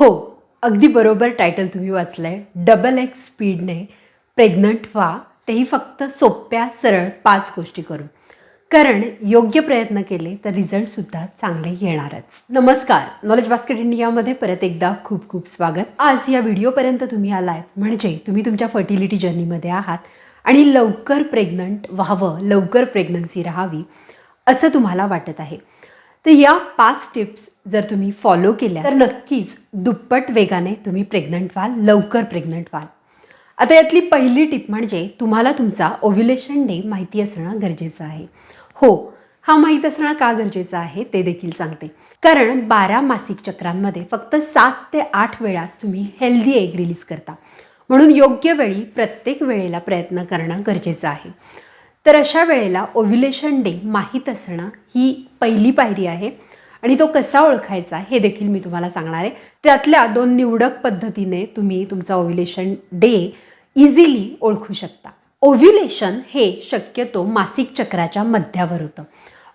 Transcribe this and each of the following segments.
हो अगदी बरोबर टायटल तुम्ही वाचलंय. डबल एक्स स्पीडने प्रेग्नंट व्हा. तेही फक्त सोप्या सरळ पाच गोष्टी करून. कारण योग्य प्रयत्न केले तर रिझल्टसुद्धा चांगले येणारच. नमस्कार. नॉलेज बास्केट इंडियामध्ये परत एकदा खूप खूप स्वागत. आज या व्हिडिओपर्यंत तुम्ही आलात म्हणजे तुम्ही तुमच्या फर्टिलिटी जर्नीमध्ये आहात आणि लवकर प्रेग्नंट व्हावं लवकर प्रेग्नन्सी राहावी असं तुम्हाला वाटत आहे. तर या पाच टिप्स जर तुम्ही फॉलो केल्या तर नक्कीच दुप्पट वेगाने तुम्ही प्रेग्नंट व्हाल लवकर प्रेग्नंट व्हाल. आता यातली पहिली टिप म्हणजे तुम्हाला तुमचा ओव्युलेशन डे माहिती असणं गरजेचं आहे. हो हा माहीत असणं का गरजेचं आहे ते देखील सांगते. कारण बारा मासिक चक्रांमध्ये फक्त सात ते आठ वेळास तुम्ही हेल्दी एग रिलीज करता. म्हणून योग्य वेळी प्रत्येक वेळेला प्रयत्न करणं गरजेचं आहे. तर अशा वेळेला ओव्युलेशन डे माहीत असणं ही पहिली पायरी आहे आणि तो कसा ओळखायचा हे देखील मी तुम्हाला सांगणार आहे. त्यातल्या दोन निवडक पद्धतीने तुम्ही तुमचा ओव्युलेशन डे इझिली ओळखू शकता. ओव्युलेशन हे शक्यतो मासिक चक्राच्या मध्यावर होतं.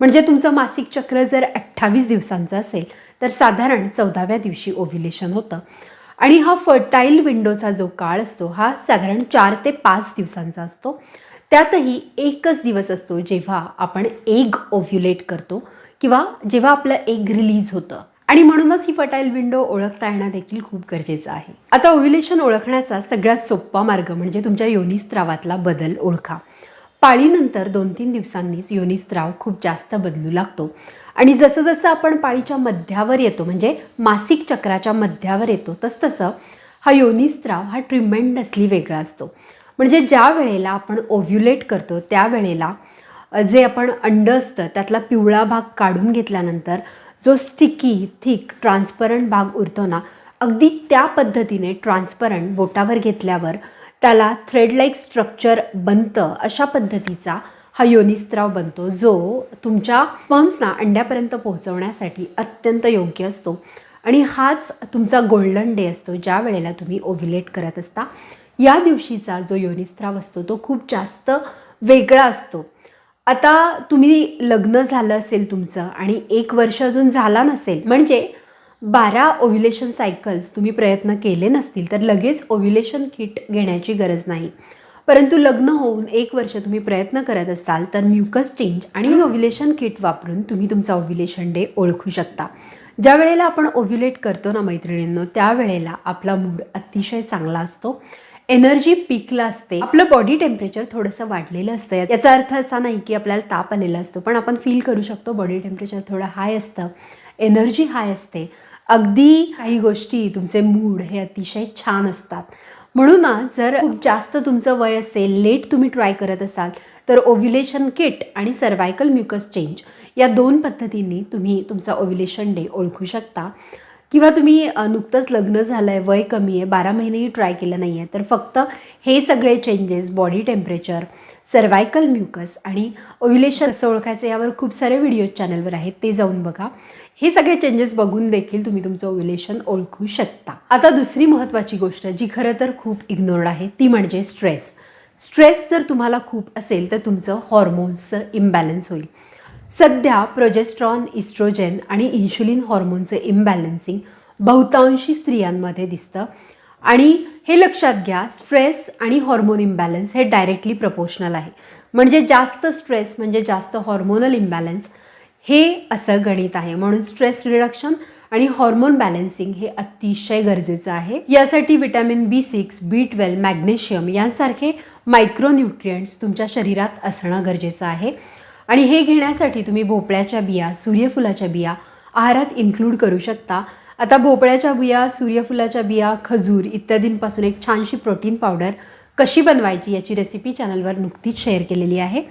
म्हणजे तुमचं मासिक चक्र जर अठ्ठावीस दिवसांचं असेल तर साधारण चौदाव्या दिवशी ओव्युलेशन होतं. आणि हा फर्टाईल विंडोचा जो काळ असतो हा साधारण चार ते पाच दिवसांचा असतो. त्यातही एकच दिवस असतो जेव्हा आपण एग ओव्ह्युलेट करतो किंवा जेव्हा आपलं एग रिलीज होतं. आणि म्हणूनच ही फटाईल विंडो ओळखता येणं देखील खूप गरजेचं आहे. आता ओव्ह्युलेशन ओळखण्याचा सगळ्यात सोपा मार्ग म्हणजे तुमच्या योनिस्त्रावातला बदल ओळखा. पाळीनंतर दोन तीन दिवसांनीच योनिस्त्राव खूप जास्त बदलू लागतो. आणि जसं जसं आपण पाळीच्या मध्यावर येतो म्हणजे मासिक चक्राच्या मध्यावर येतो तसतसं हा योनिस्त्राव हा ट्रिमेंडसली वेगळा असतो. म्हणजे ज्या वेळेला आपण ओव्ह्युलेट करतो त्यावेळेला जे आपण अंड असतं त्यातला पिवळा भाग काढून घेतल्यानंतर जो स्टिकी थिक ट्रान्सपरंट भाग उरतो ना अगदी त्या पद्धतीने ट्रान्सपरंट बोटावर घेतल्यावर त्याला थ्रेड लाईक स्ट्रक्चर बनतं अशा पद्धतीचा हा योनिस्त्राव बनतो जो तुमच्या स्पम्सना अंड्यापर्यंत पोहोचवण्यासाठी अत्यंत योग्य असतो. आणि हाच तुमचा गोल्डन डे असतो ज्या वेळेला तुम्ही ओव्ह्युलेट करत असता. या दिवशीचा जो योनिस्त्राव असतो तो खूप जास्त वेगळा असतो. आता तुम्ही लग्न झालं असेल तुमचं आणि एक वर्ष अजून झाला नसेल म्हणजे बारा ओव्ह्युलेशन सायकल्स तुम्ही प्रयत्न केले नसतील तर लगेच ओव्ह्युलेशन किट घेण्याची गरज नाही. परंतु लग्न होऊन एक वर्ष तुम्ही प्रयत्न करत असाल तर म्युकस चेंज आणि ओव्ह्युलेशन किट वापरून तुम्ही तुमचा ओव्ह्युलेशन डे ओळखू शकता. ज्या वेळेला आपण ओव्ह्युलेट करतो ना मैत्रिणींनो त्यावेळेला आपला मूड अतिशय चांगला असतो. एनर्जी पीकला असते. आपलं बॉडी टेम्परेचर थोडंसं वाढलेलं असतं. याचा अर्थ असा नाही की आपल्याला ताप आलेला असतो पण आपण फील करू शकतो बॉडी टेम्परेचर थोडं हाय असतं एनर्जी हाय असते. अगदी काही गोष्टी तुमचे मूड हे अतिशय छान असतात. म्हणूनच जर खूप जास्त तुमचं वय असेल लेट तुम्ही ट्राय करत असाल तर ओव्ह्युलेशन किट आणि सर्वायकल म्युकस चेंज या दोन पद्धतींनी तुम्ही तुमचा ओव्ह्युलेशन डे ओळखू शकता. किंवा तुम्ही नुकतंच लग्न झालं आहे वय कमी आहे बारा महिनेही ट्राय केलं नाही आहे तर फक्त हे सगळे changes body temperature cervical mucus आणि ओव्युलेशन असं ओळखायचं यावर खूप सारे व्हिडिओ चॅनलवर आहेत ते जाऊन बघा. हे सगळे चेंजेस बघून देखील तुम्ही तुमचं ओव्युलेशन ओळखू शकता. आता दुसरी महत्त्वाची गोष्ट जी खरं तर खूप इग्नोर्ड आहे ती म्हणजे स्ट्रेस स्ट्रेस जर तुम्हाला खूप असेल तर तुमचं हॉर्मोन्सचं इम्बॅलन्स होईल. सध्या प्रोजेस्ट्रॉन इस्ट्रोजेन आणि इन्शुलिन हॉर्मोनचं इम्बॅलन्सिंग बहुतांशी स्त्रियांमध्ये दिसतं. आणि हे लक्षात घ्या स्ट्रेस आणि हॉर्मोन इम्बॅलन्स हे डायरेक्टली प्रपोर्शनल आहे. म्हणजे जास्त स्ट्रेस म्हणजे जास्त हॉर्मोनल इम्बॅलन्स हे असं गणित आहे. म्हणून स्ट्रेस रिडक्शन आणि हॉर्मोन बॅलन्सिंग हे अतिशय गरजेचं आहे. यासाठी vitamin B six B twelve magnesium यांसारखे मायक्रोन्यूट्रियंट्स तुमच्या शरीरात असणं गरजेचं आहे. आणि हे घेण्यासाठी तुम्ही भोपळ्याच्या बिया सूर्यफुलाच्या बिया आहारात इन्क्लूड करू शकता. आता भोपळ्याच्या बिया सूर्यफुलाच्या बिया खजूर इत्यादींपासून एक छानशी प्रोटीन पावडर कशी बनवायची याची रेसिपी चॅनलवर नुकतीच शेअर केलेली आहे.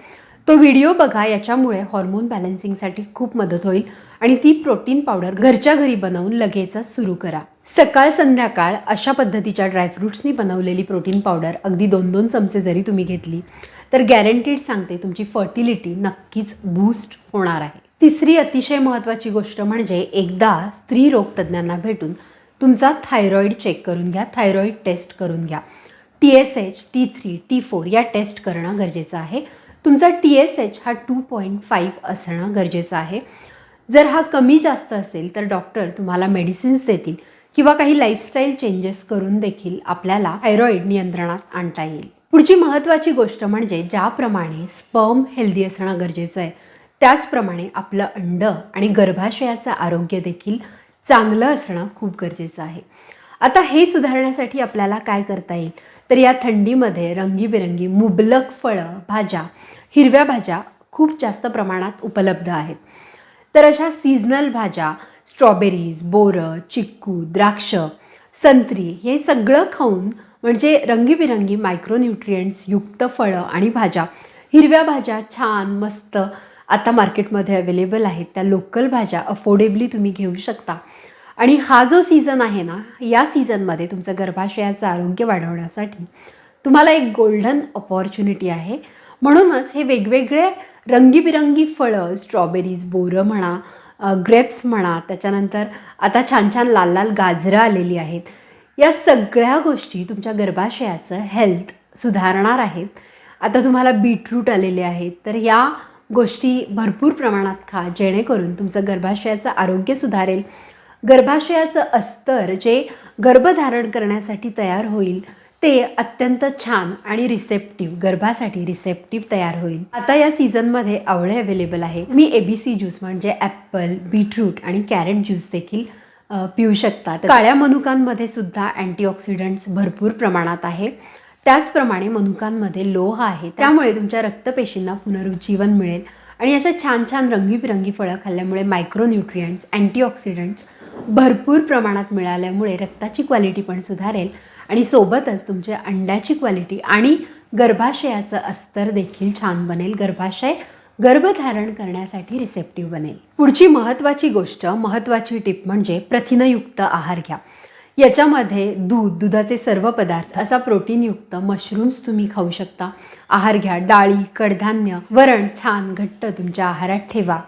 तो व्हिडिओ बघा याच्यामुळे हॉर्मोन बॅलन्सिंगसाठी खूप मदत होईल आणि ती प्रोटीन पावडर घरच्या घरी बनवून लगेचच सुरू करा. सकाळ संध्याकाळ अशा पद्धतीच्या ड्रायफ्रुट्सनी बनवलेली प्रोटीन पावडर अगदी दोन दोन चमचे जरी तुम्ही घेतली तर गॅरंटीड सांगते तुमची फर्टिलिटी नक्कीच बूस्ट होणार आहे. तिसरी अतिशय महत्त्वाची गोष्ट म्हणजे एकदा स्त्री रोगतज्ञांना भेटून तुमचा थायरॉईड चेक करून घ्या थायरॉईड टेस्ट करून घ्या. T S H T three T four या टेस्ट करणं गरजेचं आहे. तुमचा टी एस एच हा टू पॉईंट फाईव्ह असणं गरजेचं आहे. जर हा कमी जास्त असेल तर डॉक्टर तुम्हाला मेडिसिन्स देतील किंवा काही लाईफस्टाईल चेंजेस करून देखील आपल्याला थायरॉईड नियंत्रणात आणता येईल. पुढची महत्त्वाची गोष्ट म्हणजे ज्याप्रमाणे स्पर्म हेल्दी असणं गरजेचं आहे त्याचप्रमाणे आपलं अंड आणि गर्भाशयाचं आरोग्य देखील चांगलं असणं खूप गरजेचं आहे. आता हे सुधारण्यासाठी आपल्याला काय करता येईल? तर या थंडीमध्ये रंगीबेरंगी मुबलक फळं भाज्या हिरव्या भाज्या खूप जास्त प्रमाणात उपलब्ध आहेत. तर अशा सीझनल भाज्या स्ट्रॉबेरीज बोरं चिक्कू द्राक्ष संत्री हे सगळं खाऊन म्हणजे रंगीबिरंगी मायक्रोन्यूट्रियंट्स युक्त फळं आणि भाज्या. हिरव्या भाज्या छान मस्त आता मार्केटमध्ये अवेलेबल आहेत. त्या लोकल भाज्या अफोर्डेबली तुम्ही घेऊ शकता. आणि हा जो सीझन आहे ना या सीझनमध्ये तुमचं गर्भाशयाचं आरोग्य वाढवण्यासाठी तुम्हाला एक गोल्डन अपॉर्च्युनिटी आहे. म्हणूनच हे वेगवेगळे रंगीबिरंगी फळं स्ट्रॉबेरीज बोरं म्हणा ग्रेप्स म्हणा त्याच्यानंतर आता छान छान लाल लाल गाजरं आलेली आहेत. या सगळ्या गोष्टी तुमच्या गर्भाशयाचं हेल्थ सुधारणार आहेत. आता तुम्हाला बीटरूट आलेले आहेत. तर या गोष्टी भरपूर प्रमाणात खा जेणेकरून तुमचं गर्भाशयाचं आरोग्य सुधारेल. गर्भाशयाचं अस्तर जे गर्भधारण करण्यासाठी तयार होईल ते अत्यंत छान आणि रिसेप्टिव्ह गर्भासाठी रिसेप्टिव्ह तयार होईल. आता या सीझनमध्ये आवळे अवेलेबल आहे. मी ए बी सी ज्यूस म्हणजे ॲपल बीटरूट आणि कॅरेट ज्यूस देखील पिऊ शकता तर काळ्या मनुकांमध्ये सुद्धा अँटीऑक्सिडंट्स भरपूर प्रमाणात आहे. त्याचप्रमाणे मनुकांमध्ये लोह आहे. त्यामुळे तुमच्या रक्तपेशींना पुनरुज्जीवन मिळेल. आणि अशा छान छान रंगीबिरंगी फळं खाल्ल्यामुळे मायक्रोन्यूट्रियंट्स अँटीऑक्सिडंट्स भरपूर प्रमाणात मिळाल्यामुळे रक्ताची क्वालिटी पण सुधारेल. आणि सोबतच तुमच्या अंड्याची क्वालिटी आणि गर्भाशयाचं अस्तर देखील छान बनेल. गर्भाशय गर्भधारण करण्यासाठी रिसेप्टिव्ह बनेल. पुढची महत्त्वाची गोष्ट महत्त्वाची टिप म्हणजे प्रथिनयुक्त आहार घ्या. याच्यामध्ये दूध दुधाचे सर्व पदार्थ असा प्रोटीनयुक्त मशरूम्स तुम्ही खाऊ शकता. आहार घ्या डाळी कडधान्य वरण छान घट्ट तुमच्या आहारात ठेवा.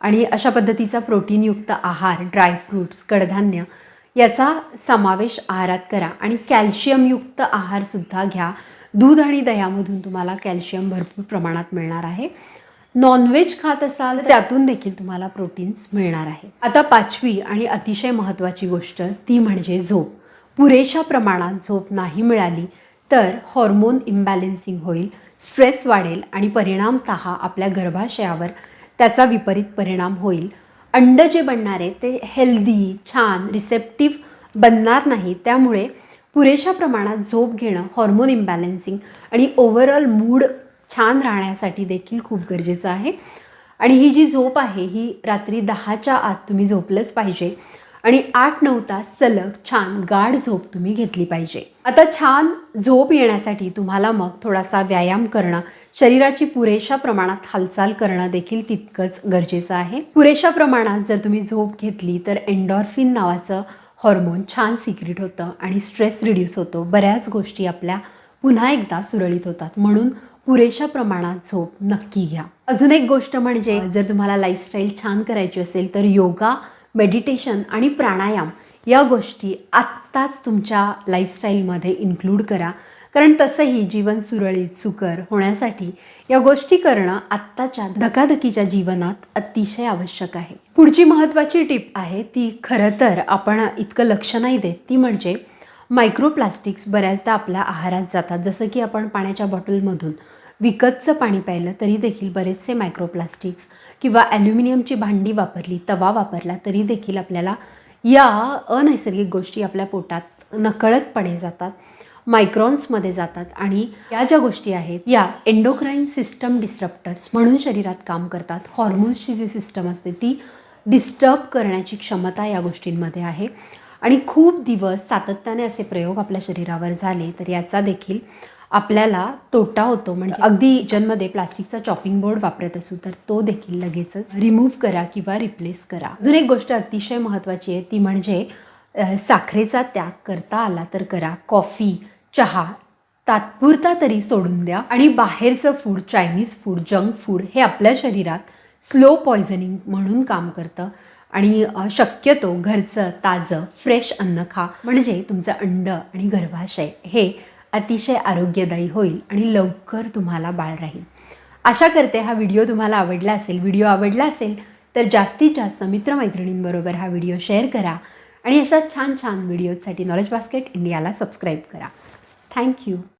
आणि अशा पद्धतीचा प्रोटीनयुक्त आहार ड्रायफ्रूट्स कडधान्य याचा समावेश आहारात करा. आणि कॅल्शियमयुक्त आहारसुद्धा घ्या. दूध आणि दह्यामधून तुम्हाला कॅल्शियम भरपूर प्रमाणात मिळणार आहे. नॉनव्हेज खात असाल तर त्यातून देखील तुम्हाला प्रोटीन्स मिळणार आहे आता पाचवी आणि अतिशय महत्त्वाची गोष्ट ती म्हणजे झोप. पुरेशा प्रमाणात झोप नाही मिळाली तर हॉर्मोन इम्बॅलेन्सिंग होईल स्ट्रेस वाढेल आणि परिणामतः आपल्या गर्भाशयावर त्याचा विपरीत परिणाम होईल. अंड जे बनणार आहे ते हेल्दी छान रिसेप्टिव्ह बनणार नाही. त्यामुळे पुरेशा प्रमाणात झोप घेणं हॉर्मोन इम्बॅलेन्सिंग आणि ओव्हरऑल मूड छान राहण्यासाठी देखील खूप गरजेचं आहे. आणि ही जी झोप आहे ही रात्री दहाच्या आत तुम्ही झोपलंच पाहिजे. आणि आठ नऊ तास सलग छान गाढ झोप तुम्ही घेतली पाहिजे. आता छान झोप येण्यासाठी तुम्हाला मग थोडासा व्यायाम करणं शरीराची पुरेशा प्रमाणात हालचाल करणं देखील तितकंच गरजेचं आहे. पुरेशा प्रमाणात जर तुम्ही झोप घेतली तर एन्डॉर्फिन नावाचं हॉर्मोन छान सिक्रेट होतं आणि स्ट्रेस रिड्यूस होतो. बऱ्याच गोष्टी आपल्या पुन्हा एकदा सुरळीत होतात. म्हणून पुरेशा प्रमाणात झोप नक्की घ्या. अजून एक गोष्ट म्हणजे जर तुम्हाला लाईफस्टाईल छान करायची असेल तर योगा मेडिटेशन आणि प्राणायाम या गोष्टी आत्ताच तुमच्या लाईफस्टाईलमध्ये इन्क्लूड करा. कारण तसंही जीवन सुरळीत सुकर होण्यासाठी या गोष्टी करणं आत्ताच्या धकाधकीच्या जीवनात अतिशय आवश्यक आहे. पुढची महत्त्वाची टीप आहे ती खरं तर आपण इतकं लक्ष नाही देत. ती म्हणजे मायक्रोप्लास्टिक्स बऱ्याचदा आपल्या आहारात जातात. जसं की आपण पाण्याच्या बॉटलमधून विकतचं पाणी प्यायलं तरी देखील बरेचसे मायक्रोप्लास्टिक्स किंवा ॲल्युमिनियमची भांडी वापरली तवा वापरला तरी देखील आपल्याला या अनैसर्गिक गोष्टी आपल्या पोटात नकळतपणे जातात मायक्रॉन्समध्ये जातात आणि या ज्या गोष्टी आहेत या एंडोक्राईन सिस्टम डिस्टर्प्टर्स म्हणून शरीरात काम करतात. हॉर्मोन्सची जी सिस्टम असते ती डिस्टर्ब करण्याची क्षमता या गोष्टींमध्ये आहे. आणि खूप दिवस सातत्याने असे प्रयोग आपल्या शरीरावर झाले तर याचा देखील आपल्याला तोटा होतो. म्हणजे अगदी किचनमध्ये प्लास्टिकचा चॉपिंग बोर्ड वापरत असू तर तो देखील लगेचच रिमूव्ह करा किंवा रिप्लेस करा. अजून एक गोष्ट अतिशय महत्त्वाची आहे ती म्हणजे साखरेचा त्याग करता आला तर करा. कॉफी चहा तात्पुरता तरी सोडून द्या. आणि बाहेरचं food Chinese food junk food हे आपल्या शरीरात स्लो पॉयझनिंग म्हणून काम करतं. आणि शक्यतो घरचं ताजं फ्रेश अन्न खा. म्हणजे तुमचं अंड आणि गर्भाशय हे अतिशय आरोग्यदायी होईल आणि लवकर तुम्हाला बाळ राहील. आशा करते हा व्हिडिओ तुम्हाला आवडला असेल. व्हिडिओ आवडला असेल तर जास्तीत जास्त मित्रमैत्रिणींबरोबर हा व्हिडिओ शेअर करा आणि अशा छान छान व्हिडिओजसाठी नॉलेज बास्केट इंडियाला सबस्क्राईब करा. Thank you